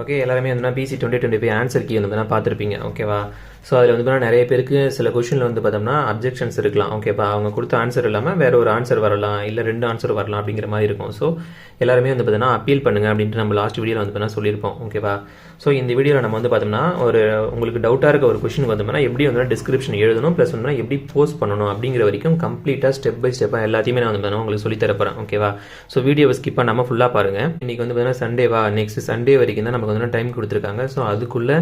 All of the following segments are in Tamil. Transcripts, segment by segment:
ஓகே எல்லாருமே வந்து PC twenty twenty five answer key வந்து பார்த்துருப்பீங்க. ஓகேவா ஸோ அதில் வந்து பார்த்தீங்கன்னா நிறைய பேருக்கு சில கொஷினில் வந்து பார்த்தோம்னா அப்ஜெக்ஷன்ஸ் இருக்கலாம். ஓகேப்பா அவங்க கொடுத்த ஆன்சர் இல்லாமல் வேற ஒரு ஆன்சர் வரலாம். இல்லை ரெண்டு ஆன்சர் வரலாம் அப்படிங்கிற மாதிரி இருக்கும். ஸோ எல்லாருமே வந்து பார்த்தீங்கன்னா அப்பீல் பண்ணுங்க அப்படின்ட்டு நம்ம லாஸ்ட் வீடியோவில் வந்து பார்த்தா சொல்லியிருப்போம். ஓகேவா ஸோ இந்த வீடியோவில் நம்ம வந்து பார்த்தோம்னா ஒரு உங்களுக்கு டவுட்டாக இருக்க ஒரு கொஷினுக்கு வந்தோம்னா எப்படி வந்து டிஸ்கிரிப்ஷன் எழுதணும் ப்ளஸ் வந்து எப்படி போஸ்ட் பண்ணணும் அப்படிங்கிற வரைக்கும் கம்ப்ளீட்டாக ஸ்டெப் பை ஸ்டெப்பாக எல்லாத்தையுமே நான் வந்து பார்த்தீங்கன்னா உங்களுக்கு சொல்லி தரப்போறேன். ஓகேவா ஸோ வீடியோவை ஸ்கிப் பண்ணாமல் ஃபுல்லாக பாருங்க. இன்றைக்கி வந்து பார்த்தீங்கன்னா சண்டேவா நெக்ஸ்ட் சண்டே வரைக்கும் தான் நமக்கு வந்து டைம் கொடுத்துருக்காங்க. ஸோ அதுக்குள்ள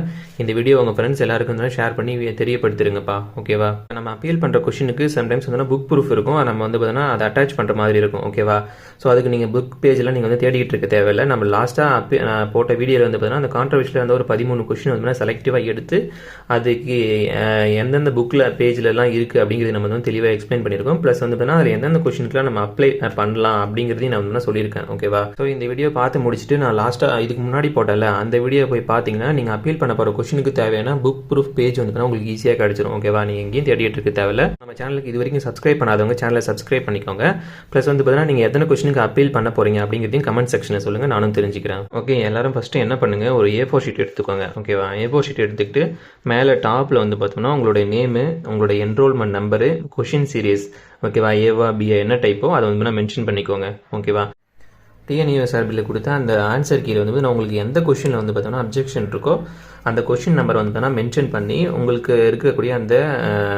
இந்த வீடியோ உங்கள் ஃப்ரெண்ட்ஸ் எல்லாருக்கும் வந்து ஷேர் பண்ணி தெரியப்படுத்திருங்கப்பா ஓகேவா நம்ம அப்பீல் பண்ணுற கொஷினுக்கு சம்டைம்ஸ் வந்து புக் ப்ரூஃப் இருக்கும். நம்ம வந்து பார்த்தீங்கன்னா அதை அட்டாச் பண்ணுற மாதிரி இருக்கும் ஓகேவா ஸோ அதுக்கு நீங்கள் புக் பேஜில் நீங்கள் வந்து தேடிக்கிட்டு இருக்க தேவையில்லை. நம்ம லாஸ்ட்டாக அப்பி போட்ட வீடியோவில் வந்து பார்த்தீங்கன்னா அந்த கான்ட்ரவர்ஷியில் வந்து ஒரு பதிமூணு கொஷின் வந்து செலக்டிவாக எடுத்து அதுக்கு எந்தெந்த புக்கில் பேஜ்லலாம் இருக்குது அப்படிங்கிறது நம்ம வந்து தெளிவாக எக்ஸ்பிளைன் பண்ணியிருக்கோம். ப்ளஸ் வந்து பார்த்தீங்கன்னா அதில் எந்தெந்த கொஷினுக்குலாம் நம்ம அப்ளை பண்ணலாம் அப்படிங்கிறதையும் நான் வந்து சொல்லியிருக்கேன் ஓகேவா ஸோ இந்த வீடியோ பார்த்து முடிச்சுட்டு நான் லாஸ்ட்டாக இதுக்கு முன்னாடி போட்டல அந்த வீடியோ போய் பார்த்தீங்கன்னா நீங்கள் அப்பீல் பண்ண போகிற கொஷினுக்கு தேவையான புக் ப்ரூஃப் பேஜ் வந்து உங்களுக்கு ஈஸியாக கிடச்சிரும் ஓகேவா நீங்கள் எங்கேயும் தேடிட்டு இருக்க தேவையில்ல. நம்ம சேனலுக்கு இது வரைக்கும் சப்ஸ்கிரைப் பண்ணாதவங்க சேனலை சப்ஸ்கிரைப் பண்ணிக்கோங்க. ப்ளஸ் வந்து பார்த்தீங்கன்னா நீங்கள் எத்தனை கொஸ்டினுக்கு அப்பீல் பண்ண போறீங்க அப்படிங்கிறதையும் கமெண்ட் செக்ஷனில் சொல்லுங்கள் நானும் தெரிஞ்சுக்கிறேன். ஓகே எல்லாரும் ஃபஸ்ட்டு என்ன பண்ணுங்க? ஒரு ஏ ஃபோர் ஷீட் எடுத்துக்கோங்க ஓகேவா ஏ ஃபோர் ஷீட் எடுத்துக்கிட்டு மேலே டாப்பில் வந்து பார்த்தோம்னா உங்களுடைய நேமு உங்களுடைய என்ரோல்மெண்ட் நம்பரு கொஷின் சீரியஸ் ஓகேவா ஏவா பிஏ என்ன டைப்போ அதை வந்து மென்ஷன் பண்ணிக்கோங்க ஓகேவா டிஎன்யூஎஸ்ஆர்பியில் கொடுத்த அந்த ஆன்சர் கீழே வந்து நான் உங்களுக்கு எந்த கொஷினில் வந்து பார்த்தோம்னா அப்ஜெக்ஷன் இருக்கோ அந்த கொஷின் நம்பர் வந்து பார்த்தோன்னா மென்ஷன் பண்ணி உங்களுக்கு இருக்கக்கூடிய அந்த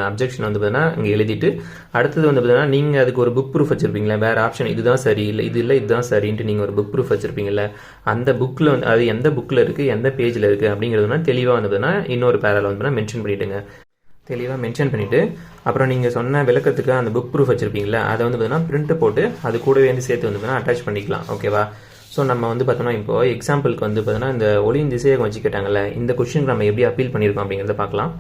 அப்ஜெக்ஷன் வந்து பார்த்தீங்கன்னா இங்கே எழுதிட்டு அடுத்தது வந்து பார்த்தீங்கன்னா நீங்கள் அதுக்கு ஒரு புக் ப்ரூஃப் வச்சுருப்பீங்களா வேறு ஆப்ஷன் இதுதான் சரி இல்லை இது இல்லை இதுதான் சரின்ட்டு நீங்கள் ஒரு புக் ப்ரூஃப் வச்சுருப்பீங்களா அந்த புக்கில் வந்து அது எந்த புக்கில் இருக்குது எந்த பேஜில் இருக்குது அப்படிங்கிறதுனா தெளிவாக வந்து பார்த்தீங்கன்னா இன்னொரு பேரில் வந்து பார்த்தீங்கன்னா மென்ஷன் பண்ணிவிடுங்க தெளிவாக மென்ஷன் பண்ணிவிட்டு அப்புறம் நீங்கள் சொன்ன விளக்கத்துக்கு அந்த புக் ப்ரூஃப் வச்சுருப்பீங்களா அதை வந்து பார்த்தீங்கன்னா பிரிண்ட் போட்டு அது கூடவே வந்து சேர்த்து வந்து பார்த்தீங்கன்னா அட்டாச் பண்ணிக்கலாம் ஓகேவா ஸோ நம்ம வந்து பார்த்தோம்னா இப்போ எக்ஸாம்பிளுக்கு வந்து பார்த்தோன்னா இந்த ஒளியின் திசையகம் வச்சு கேட்டாங்கல்ல இந்த கொஷினுக்கு நம்ம எப்படி அப்பீல் பண்ணியிருக்கோம் அப்படிங்கிறத பார்க்கலாம்.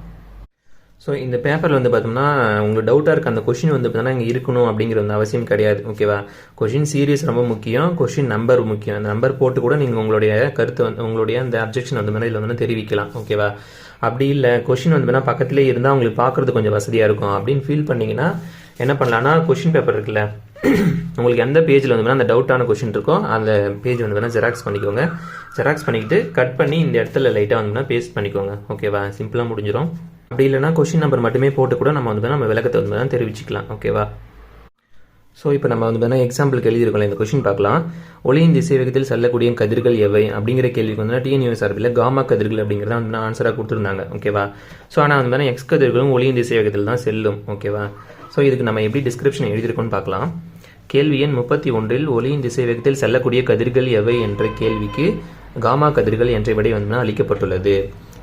ஸோ இந்த பேப்பரில் வந்து பார்த்தோம்னா உங்களுக்கு டவுட்டாக இருக்க அந்த கொஷின் வந்து பார்த்தோன்னா இங்கே இருக்கணும் அப்படிங்கிற வந்து அவசியம் கிடையாது ஓகேவா கொஷின் சீரியஸ் ரொம்ப முக்கியம் கொஷின் நம்பர் முக்கியம். அந்த நம்பர் போட்டு கூட நீங்கள் உங்களுடைய கருத்து வந்து உங்களுடைய அந்த அப்ஜெக்ஷன் வந்து மாதிரி இதில் வந்து தெரிவிக்கலாம் ஓகேவா அப்படி இல்லை கொஷின் வந்து பக்கத்திலே இருந்தால் உங்களுக்கு பார்க்குறது கொஞ்சம் வசதியாக இருக்கும். அப்படின்னு ஃபீல் பண்ணிங்கன்னா என்ன பண்ணலான்னா கொஷின் பேப்பர் இருக்குல்ல உங்களுக்கு எந்த பேஜில் வந்து அந்த டவுட்டான கொஷின் இருக்கோ அந்த பேஜ் வந்து வேணால் ஜெராக்ஸ் பண்ணிக்கோங்க. ஜெராக்ஸ் பண்ணிக்கிட்டு கட் பண்ணி இந்த இடத்துல லைட்டாக வந்து பேஸ்ட் பண்ணிக்கோங்க. ஓகேவா சிம்பிளாக முடிஞ்சிடும் அப்படி இல்லைனா கொஷின் நம்பர் மட்டுமே போட்டு கூட நம்ம வந்து நம்ம விளக்கத்தை வந்து வேணா தெரிவிச்சுக்கலாம். ஓகேவா ஸோ இப்போ நம்ம வந்து பார்த்தீங்கன்னா எக்ஸாம்பிளுக்கு எழுதியிருக்கோம்ல இந்த கொஷின் பார்க்கலாம். ஒளியின் திசை வேகத்தில் செல்லக்கூடிய கதிர்கள் எவை? அப்படிங்கிற கேள்விக்கு வந்து டிஎன்யூஎஸ் சார்பில் காமா கதிர்கள் அப்படிங்கிறத வந்து ஆன்சராக கொடுத்துருந்தாங்க. ஓகேவா ஸோ ஆனால் வந்து பார்த்தீங்கன்னா எக்ஸ் கதிர்களும் ஒளியின் திசை வேகத்தில் தான் செல்லும். ஓகேவா ஸோ இதுக்கு நம்ம எப்படி டிஸ்கிரிப்ஷன் எழுதியிருக்கோம்னு பார்க்கலாம். கேள்வி எண் முப்பத்தி ஒன்றில் ஒளியின் திசை வேகத்தில் செல்லக்கூடிய கதிர்கள் எவை என்ற கேள்விக்கு காமா கதிர்கள் என்ற விடை வந்து அளிக்கப்பட்டுள்ளது.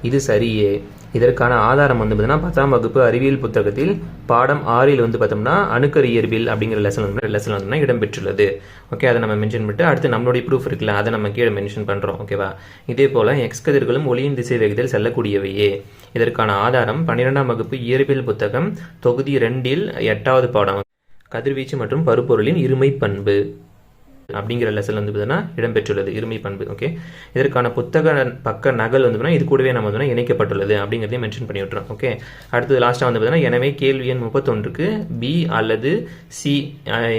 இது சரியே. இதற்கான ஆதாரம் வந்து பார்த்தீங்கன்னா பத்தாம் வகுப்பு அறிவியல் புத்தகத்தில் பாடம் ஆறில் வந்து பார்த்தோம்னா அணுக்கரு இயற்பியல் அப்படிங்கிற லெசன் வந்து லெசன் வந்து இடம்பெற்றுள்ளது. ஓகே அதை நம்ம மென்ஷன் பண்ணிட்டு அடுத்து நம்மளுடைய ப்ரூஃப் இருக்குல்ல அதை நம்ம கீழே மென்ஷன் பண்ணுறோம் ஓகேவா இதே போல் எக்ஸ் கதிர்களும் ஒளியின் திசை வேகத்தில் செல்லக்கூடியவையே. இதற்கான ஆதாரம் பன்னிரெண்டாம் வகுப்பு இயற்பியல் புத்தகம் தொகுதி ரெண்டில் எட்டாவது பாடம். கதிர்வீச்சு மற்றும் பருப்பொருளின் இருமை பண்பு. அப்படிங்கிற லெசன் வந்து பார்த்தீங்கன்னா இடம்பெற்றுள்ளது இருமை பண்பு ஓகே இதற்கான புத்தக பக்க நகல் வந்து பார்த்தீங்கன்னா இது கூடவே நம்ம வந்து இணைக்கப்பட்டுள்ளது அப்படிங்கிறதையும் மென்ஷன் பண்ணி விட்டுறோம் ஓகே அடுத்தது லாஸ்ட்டாக வந்து பார்த்தீங்கன்னா எனவே கேள்வி எண் முப்பத்தொன்றுக்கு பி அல்லது சி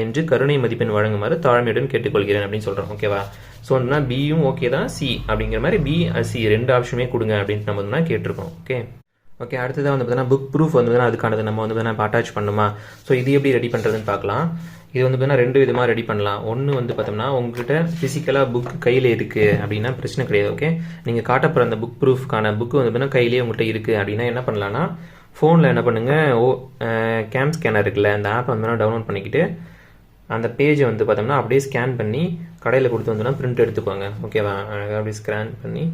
என்று கருணை மதிப்பெண் வழங்குமாறு தாழ்மையுடன் கேட்டுக்கொள்கிறேன் அப்படின்னு சொல்கிறோம் ஓகேவா ஸோ வந்து பியும் ஓகே தான் சி அப்படிங்கிற மாதிரி பி சி ரெண்டு ஆப்ஷனுமே கொடுங்க அப்படின்ட்டு நம்ம வந்து கேட்டிருக்கோம் ஓகே ஓகே அடுத்ததாக வந்து பார்த்தீங்கன்னா புக் ப்ரூஃப் வந்து அதுக்கானது நம்ம வந்து பார்த்தீங்கன்னா அட்டாச் பண்ணுமா? ஸோ இது எப்படி ரெடி பண்ணுறதுன்னு பார்க்கலாம். இது வந்து பார்த்தீங்கன்னா ரெண்டு விதமாக ரெடி பண்ணலாம். ஒன்று வந்து பார்த்தோம்னா உங்ககிட்ட ஃபிசிக்கலாக புக் கையில் இருக்குது அப்படின்னா பிரச்சனை கிடையாது ஓகே நீங்கள் காட்டப்படுற அந்த புக் ப்ரூஃப்க்கான புக்கு வந்து பார்த்தீங்கன்னா கையிலேயே உங்கள்கிட்ட இருக்குது அப்படின்னா என்ன பண்ணலான்னா ஃபோனில் என்ன பண்ணுங்கள் ஓ கேம் ஸ்கேனர் இருக்குல்ல அந்த ஆப்பை வந்து டவுன்லோட் பண்ணிக்கிட்டு அந்த பேஜை வந்து பார்த்தோம்னா அப்படியே ஸ்கேன் பண்ணி கடையில் கொடுத்து வந்தோம்னா பிரிண்ட் எடுத்துக்கோங்க ஓகேவா அழகாக அப்படியே ஸ்கேன் பண்ணி.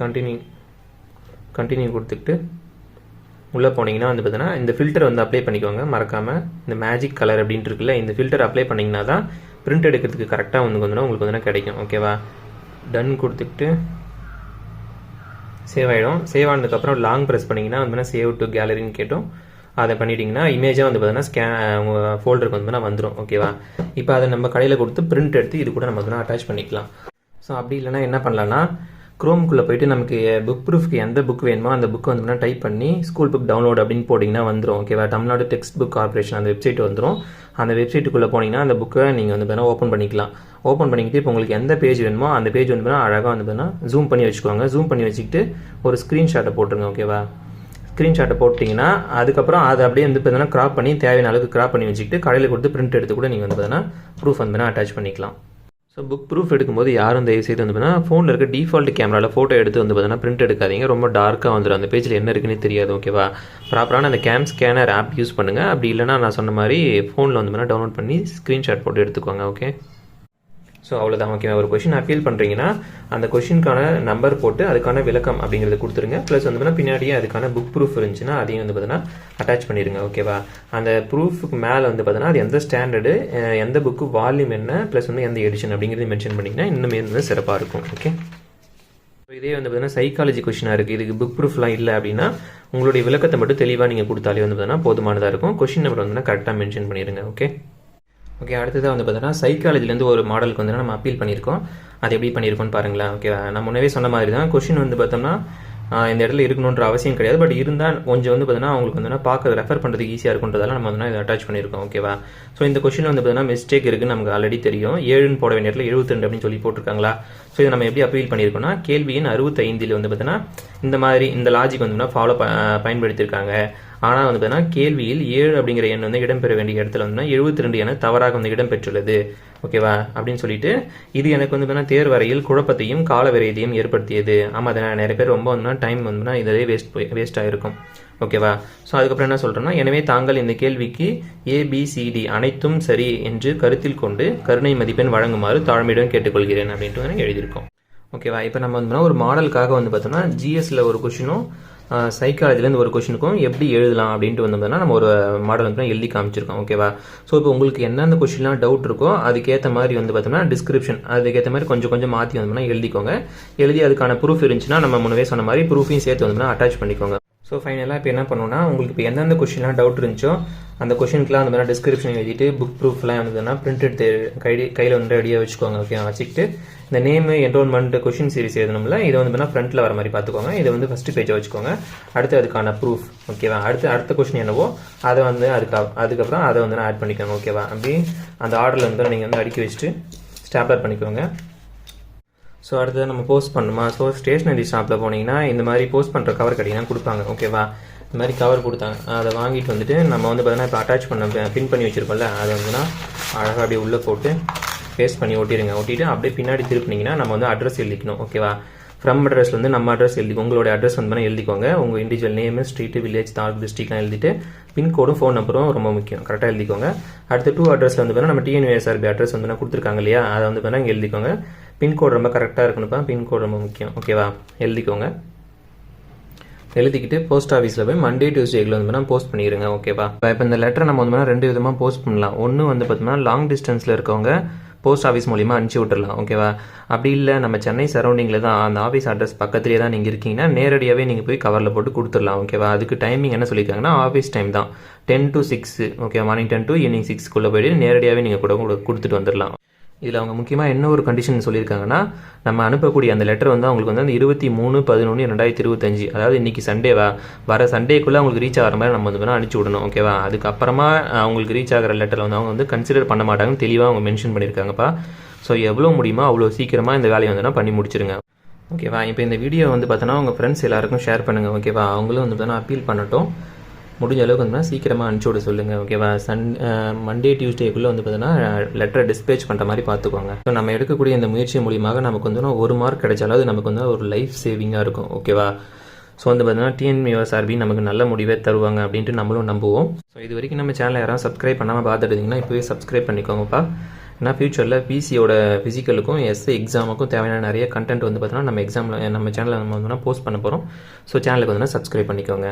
கண்டினியூ கண்டினியூ கொடுத்துக்கிட்டு உள்ளே போனீங்கன்னா வந்து பார்த்தீங்கன்னா இந்த ஃபில்டர் வந்து அப்ளை பண்ணிக்கோங்க. மறக்காமல் இந்த மேஜிக் கலர் அப்படின்ட்டு இருக்குல்ல இந்த ஃபில்டர் அப்ளை பண்ணிங்கன்னா தான் பிரிண்ட் எடுக்கிறதுக்கு கரெக்டாக வந்து கொஞ்சம் உங்களுக்கு வந்து கிடைக்கும். ஓகேவா டன் கொடுத்துட்டு சேவ் ஆகிடும் சேவ் ஆனதுக்கப்புறம் லாங் ப்ரெஸ் பண்ணிங்கன்னா வந்து சேவ் டு கேலரின்னு கேட்டோம். அதை பண்ணிட்டீங்கன்னா இமேஜாக வந்து பார்த்தீங்கன்னா ஸ்கேன் உங்கள் ஃபோல்டருக்கு வந்து வந்துடும் ஓகேவா இப்போ அதை நம்ம கடையில் கொடுத்து பிரிண்ட் எடுத்து இது கூட நம்ம வந்து அட்டாச் பண்ணிக்கலாம். ஸோ அப்படி இல்லைன்னா என்ன பண்ணலாம்னா குரோம்குள்ளே போயிட்டு நமக்கு eh, புக் ப்ரூஃப்க்கு எந்த புக் வேணுமோ அந்த புக் வந்து டைப் பண்ணி ஸ்கூல் புக் டவுன்லோட் அப்படின்னு போட்டிங்கன்னா வந்துடும் ஓகேவா தமிழ்நாடு டெக்ஸ்ட் புக் கார்பரேஷன் அந்த வெப்சைட் வந்துடும் அந்த வெப்சைட்டுக்குள்ளே போனீங்கன்னா அந்த புக்கை நீங்கள் வந்து பார்த்தீங்கன்னா ஓப்பன் பண்ணிக்கலாம். ஓப்பன் பண்ணிக்கிட்டு இப்போ உங்களுக்கு எந்த பேஜ் வேணுமோ அந்த பேஜ் வந்து பார்த்தீங்கன்னா அழகாக வந்து பார்த்தீங்கன்னா ஜூம் பண்ணி வச்சுக்கோங்க. ஜூம் பண்ணி வச்சுக்கிட்டு ஒரு ஸ்க்ரீன்ஷாட்டை போட்டுருங்க ஓகேவா ஸ்க்ரீன்ஷாட்டை போட்டிங்கன்னா அதுக்கப்புறம் அதை அப்படியே வந்து பார்த்தீங்கன்னா கிராப் பண்ணி தேவையான அளவுக்கு கிராப் பண்ணி வச்சுக்கிட்டு கடையில் கொடுத்து பிரிண்ட் எடுத்து கூட நீங்கள் வந்து பார்த்தீங்கன்னா ப்ரூஃப் வந்து பார்த்தீங்கன்னா அட்டாச் பண்ணிக்கலாம். ஸோ புக் ப்ரூஃப் எடுக்கும்போது யாரும் தயவு செய்து வந்து பார்த்தீங்கன்னா ஃபோனில் இருக்க டிஃபால்ட் கேமராவில் ஃபோட்டோ எடுத்து வந்து பார்த்தீங்கன்னா பிரிண்ட் எடுக்காதீங்க. ரொம்ப டார்க்காக வந்துடும் அந்த பேஜில் என்ன இருக்குன்னு தெரியாது ஓகேவா ப்ராப்பரான அந்த கேம் ஸ்கேனர் ஆப் யூஸ் பண்ணுங்கள் அப்படி இல்லைனா நான் சொன்ன மாதிரி ஃபோனில் வந்து பார்த்தீங்கன்னா டவுன்லோட் பண்ணி ஸ்க்ரீன்ஷாட் போட்டு எடுத்துக்கோங்க ஓகே ஸோ அவ்வளோதான் ஓகே ஒரு கொஷின் அப்பீல் பண்ணுறீங்கன்னா அந்த கொஷினுக்கான நம்பர் போட்டு அதுக்கான விளக்கம் அப்படிங்கிறத கொடுத்துருங்க. ப்ளஸ் வந்து பார்த்தீங்கன்னா பின்னாடியே அதுக்கான புக் ப்ரூஃப் இருந்துச்சுன்னா அதையும் வந்து பார்த்தீங்கன்னா அட்டாச் பண்ணிடுங்க. ஓகேவா அந்த ப்ரூஃபுக்கு மேலே வந்து பார்த்தீங்கன்னா அது எந்த ஸ்டாண்டர்டு எந்த புக்கு வால்யூம் என்ன ப்ளஸ் வந்து எந்த எடிஷன் அப்படிங்கிறது மென்ஷன் பண்ணிங்கன்னா இன்னுமே வந்து சிறப்பாக இருக்கும். ஓகே இதே வந்து பார்த்தீங்கன்னா சைக்காலஜி கொஷினாக இருக்குது இதுக்கு புக் ப்ரூஃப்லாம் இல்லை அப்படின்னா உங்களுடைய விளக்கத்தை மட்டும் தெளிவாக நீங்கள் கொடுத்தாலே வந்து பார்த்தீங்கன்னா போதுமானதாக இருக்கும். கொஷின் நம்பர் வந்து கரெக்டாக மென்ஷன் பண்ணிடுங்க. ஓகே ஓகே அடுத்ததாக வந்து பார்த்தீங்கன்னா சைக்காலஜிலேருந்து ஒரு மாடலுக்கு வந்து நம்ம அப்பீல் பண்ணியிருக்கோம். அது எப்படி பண்ணியிருக்கோம்னு பாருங்களேன் ஓகே நான் முன்னவே சொன்ன மாதிரி தான் கொஷின் வந்து பார்த்தோம்னா இந்த இடத்துல இருக்கணுன்ற அவசியம் கிடையாது. பட் இருந்தால் கொஞ்சம் வந்து பார்த்தீங்கன்னா அவங்களுக்கு வந்து பார்க்க ரெஃபர் பண்ணுறதுக்கு ஈஸியாக இருக்குன்றதால நம்ம வந்து இதை அட்டாச் பண்ணியிருக்கோம் ஓகேவா ஸோ இந்த கொஷின் வந்து பார்த்தீங்கன்னா மிஸ்டேக் இருக்குது நமக்கு ஆல்ரெடி தெரியும். ஏழுன்னு போட வேண்டிய இடத்துல எழுபத்தி ரெண்டு அப்படின்னு சொல்லி போட்டிருக்காங்களா? ஸோ இதை நம்ம எப்படி அப்பீல் பண்ணியிருக்கோம்னா கேள்வியின் அறுபத்தைந்தில் வந்து பார்த்தீங்கன்னா இந்த மாதிரி இந்த லாஜிக் வந்து ஃபாலோ பயன்படுத்தியிருக்காங்க. ஆனால் வந்து பார்த்தீங்கன்னா கேள்வியில் ஏழு அப்படிங்கிற எண் வந்து இடம்பெற வேண்டிய இடத்துல வந்து எழுபத்தி ரெண்டு என தவறாக வந்து இடம்பெற்றுள்ளது. ஓகேவா அப்படின்னு சொல்லிட்டு இது எனக்கு வந்து பார்த்தீங்கன்னா தேர்வரையில் குழப்பத்தையும் கால விரையதையும் ஏற்படுத்தியது. ஆமாம் அதனால் நிறைய பேர் ரொம்ப வந்து டைம் வந்து இதே வேஸ்ட் போய் வேஸ்ட் ஆகிருக்கும் ஓகேவா ஸோ அதுக்கப்புறம் என்ன சொல்கிறேன்னா எனவே தாங்கள் இந்த கேள்விக்கு ஏபிசிடி அனைத்தும் சரி என்று கருத்தில் கொண்டு கருணை மதிப்பெண் வழங்குமாறு தாழ்மையுடன் கேட்டுக்கொள்கிறேன் அப்படின்ட்டு எழுதியிருக்கோம். ஓகேவா இப்போ நம்ம வந்து ஒரு மாடலுக்காக வந்து பார்த்தோம்னா ஜிஎஸ்ல ஒரு கொஷினும் சைக்காலஜிலேருந்து ஒரு கொஷினுக்கும் எப்படி எழுதலாம் அப்படின்ட்டு வந்தோம்னா நம்ம ஒரு மாடல் வந்து எழுதி காமிச்சிருக்கோம் ஓகேவா ஸோ இப்போ உங்களுக்கு என்னென்ன கொஷின்லாம் டவுட் இருக்கோ அதுக்கேற்ற மாதிரி வந்து பார்த்தோம்னா டிஸ்கிரிப்ஷன் அதுக்கேற்ற மாதிரி கொஞ்சம் கொஞ்சம் மாற்றி வந்தோம்னா எழுதிக்கோங்க. எழுதி அதுக்கான ப்ரூஃப் இருந்துச்சுன்னா நம்ம முன்னவே சொன்ன மாதிரி ப்ரூஃபையும் சேர்த்து வந்தோம்னா அட்டாச் பண்ணிக்கோங்க. ஸோ ஃபைனலாக இப்போ என்ன பண்ணணும்னா உங்களுக்கு இப்போ எந்தெந்த கொஷின்லாம் டவுட் இருந்துச்சோ அந்த கொஷினுக்குலாம் அந்த மாதிரி டிஸ்கிரிப்ஷன் எழுதிட்டு புக் ப்ரூஃப்லாம் இருந்ததுன்னா பிரிண்ட் எடுத்து கை கையில் வந்து ரெடியாக வச்சுக்கோங்க ஓகே வச்சுக்கிட்டு இந்த நேமு என்ரோல்மெண்ட் கொஷின் சீரிஸ் எழுதணும்ல இதை வந்து பண்ணால் ஃப்ரண்ட்டில் வர மாதிரி பார்த்துக்கோங்க. இதை வந்து ஃபஸ்ட்டு பேஜை வச்சுக்கோங்க. அடுத்து அதுக்கான ப்ரூஃப் ஓகேவா அடுத்து அடுத்த கொஷின் என்னவோ அதை வந்து அதுக்கு அதுக்கப்புறம் அதை வந்து நான் ஆட் பண்ணிக்கோங்க ஓகேவா அப்படி அந்த ஆர்டரில் வந்து நீங்கள் வந்து அடுக்கி வச்சுட்டு ஸ்டாப்லர் பண்ணிக்கோங்க. ஸோ அடுத்தது நம்ம போஸ்ட் பண்ணுமா ஸோ ஸ்டேஷ்னரி ஷாப்பில் போனீங்கன்னா இந்த மாதிரி போஸ்ட் பண்ணுற கவர் கட்டிங்கன்னா கொடுப்பாங்க. ஓகேவா இந்த மாதிரி கவர் கொடுத்தாங்க. அதை வாங்கிட்டு வந்துட்டு நம்ம வந்து பார்த்தீங்கன்னா இப்போ அட்டாச் பண்ண பின் பண்ணி வச்சுருக்கோம்ல அதை வந்துன்னா அழகாக அப்படியே உள்ளே போட்டு பேஸ்ட் பண்ணி ஒட்டிடுங்க. ஒட்டிட்டு அப்படியே பின்னாடி திருப்பினீங்கன்னா நம்ம வந்து அட்ரஸ் எழுதிக்கணும். ஓகேவா ஃப்ரம் அட்ரஸ் வந்து நம்ம அட்ரஸ் எழுதி உங்களோட அட்ரஸ் வந்து எழுதிக்கோங்க. உங்கள் individual name street village taluk டிஸ்ட்ரிக்ட்லாம் எழுதிட்டு பின்கோடும் ஃபோன் நம்பரும் ரொம்ப முக்கியம். கரெக்டாக எழுதிக்கோங்க. அடுத்து டூ அட்ரஸ் வந்து பார்த்தீங்கன்னா நம்ம டிஎன்யூஎஸ்ஆர்பி அட்ரஸ் வந்து கொடுத்துருக்காங்க இல்லையா? அதை வந்து பார்த்தீங்கன்னா எழுதிக்கோங்க. பின்கோடு ரொம்ப கரெக்டாக இருக்கணும்ப்பா பின்கோடு ரொம்ப முக்கியம். ஓகேவா எழுதிக்கோங்க. எழுதிக்கிட்டு போஸ்ட் ஆஃபீஸில் போய் மண்டே டியூஸ்டேக்கில் வந்து போஸ்ட் பண்ணிடுங்க ஓகேவா இப்போ இந்த லெட்டரை நம்ம வந்து ரெண்டு விதமாக போஸ்ட் பண்ணலாம். ஒன்று வந்து பார்த்தோம்னா லாங் டிஸ்டன்ஸில் இருக்கவங்க போஸ்ட் ஆஃபீஸ் மூலிமா அனுப்பிச்சி விட்டுறலாம். ஓகேவா அப்படி இல்லை நம்ம சென்னை சரௌண்டிங்கில் தான் அந்த ஆஃபீஸ் அட்ரஸ் பக்கத்துலேயே தான் நீங்கள் இருக்கீங்கன்னா நேரடியாகவே நீங்கள் போய் கவரில் போட்டு கொடுத்துடலாம். ஓகேவா அதுக்கு டைமிங் என்ன சொல்லியிருக்காங்கன்னா ஆஃபீஸ் டைம் தான். Ten to six okay morning ten to evening சிக்ஸ்க்குள்ளே போயிட்டு நேரடியாகவே நீங்கள் கூட கொடுத்துட்டு வந்துடலாம். இதில் அவங்க முக்கியமாக என்ன ஒரு கண்டிஷன் சொல்லியிருக்காங்கன்னா நம்ம அனுப்பக்கூடிய அந்த லெட்டர் வந்து அவங்களுக்கு வந்து அந்த இருபத்தி மூணு பதினொன்று ரெண்டாயிரத்தி இருபத்தஞ்சு அதாவது இன்னைக்கு சண்டேவா வர சண்டேக்குள்ளே அவங்களுக்கு ரீச் ஆகிற மாதிரி நம்ம வந்து வேணால் அனுப்பிச்சி விடணும் ஓகேவா அதுக்கப்புறமா அவங்களுக்கு ரீச் ஆகிற லெட்டரில் வந்து அவங்க வந்து கன்சிடர் பண்ண மாட்டாங்கன்னு தெளிவாக அவங்க மென்ஷன் பண்ணியிருக்காங்கப்பா. ஸோ எவ்வளோ முடியுமோ அவ்வளோ சீக்கிரமாக இந்த வேலையை வந்து பண்ணி முடிச்சிருங்க ஓகேவா இப்போ இந்த வீடியோ வந்து பார்த்தோன்னா உங்கள் ஃப்ரெண்ட்ஸ் எல்லாருக்கும் ஷேர் பண்ணுங்கள் ஓகேவா அவங்களும் வந்து பார்த்தோன்னா அப்பீல் பண்ணட்டும். முடிஞ்ச அளவுக்கு வந்து சீக்கிரமாக அனுப்பிச்சி விட சொல்லுங்கள் ஓகேவா சன் மண்டே டியூஸ்டேக்குள்ளே வந்து பார்த்தீங்கன்னா லெட்டரை டிஸ்பேச் பண்ணுற மாதிரி பார்த்துக்கோங்க ஸோ நம்ம எடுக்கக்கூடிய இந்த முயற்சி மூலியமாக நமக்கு வந்து ஒரு மார்க் கிடைச்சாலும் அது நமக்கு வந்து ஒரு லைஃப் சேவிங்காக இருக்கும் ஓகேவா ஸோ வந்து பார்த்தீங்கன்னா சார்பி நமக்கு நல்ல முடிவே தருவாங்க அப்படின்ட்டு நம்மளும் நம்புவோம். ஸோ இது வரைக்கும் நம்ம சேனலை யாரும் சப்ஸ்கிரைப் பண்ணாமல் பார்த்துட்டுருந்தீங்கன்னா இப்போவே சப்ஸ்கிரைப் பண்ணிக்கோங்கப்பா. ஏன்னா ஃபியூச்சரில் பிசியோட ஃபிசிக்கலுக்கும் எஸ்ஏ எக்ஸாமுக்கும் தேவையான நிறைய கண்டென்ட் வந்து பார்த்தீங்கன்னா நம்ம எக்ஸாமில் நம்ம சேனலில் நம்ம வந்து போஸ்ட் பண்ண போகிறோம் ஸோ சேனலுக்கு வந்து சப்ஸ்கிரைப் பண்ணிக்கோங்க.